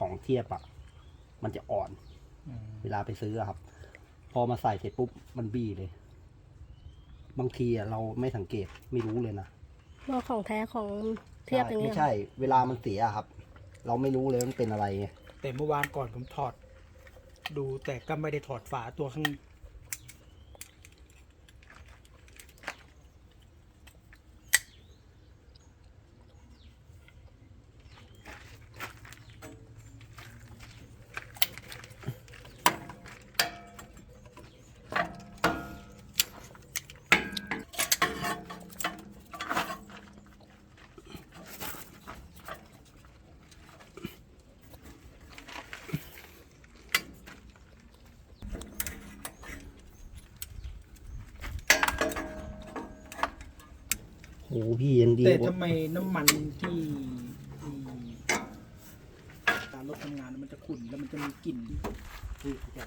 ของเทียบอะมันจะอ่อนอืมเวลาไปซื้ออะครับ พอมาใส่เสร็จปุ๊บมันบี้เลย บางทีอะเราไม่สังเกตไม่รู้เลยนะว่าของแท้ของเทียบอย่างไม่เงี้ยใช่ เวลามันเสียอะครับ เราไม่รู้เลยมันเป็นอะไรไงแต่เมื่อวานก่อนผมถอด ดูแต่ก็ไม่ได้ถอดฝาตัวข้าง โหพี่ยังดีแต่กว่าทำไมน้ำมันที่ที่การรถทำงานมันจะขุ่นแล้วมันจะมีกลิ่นพี่จะ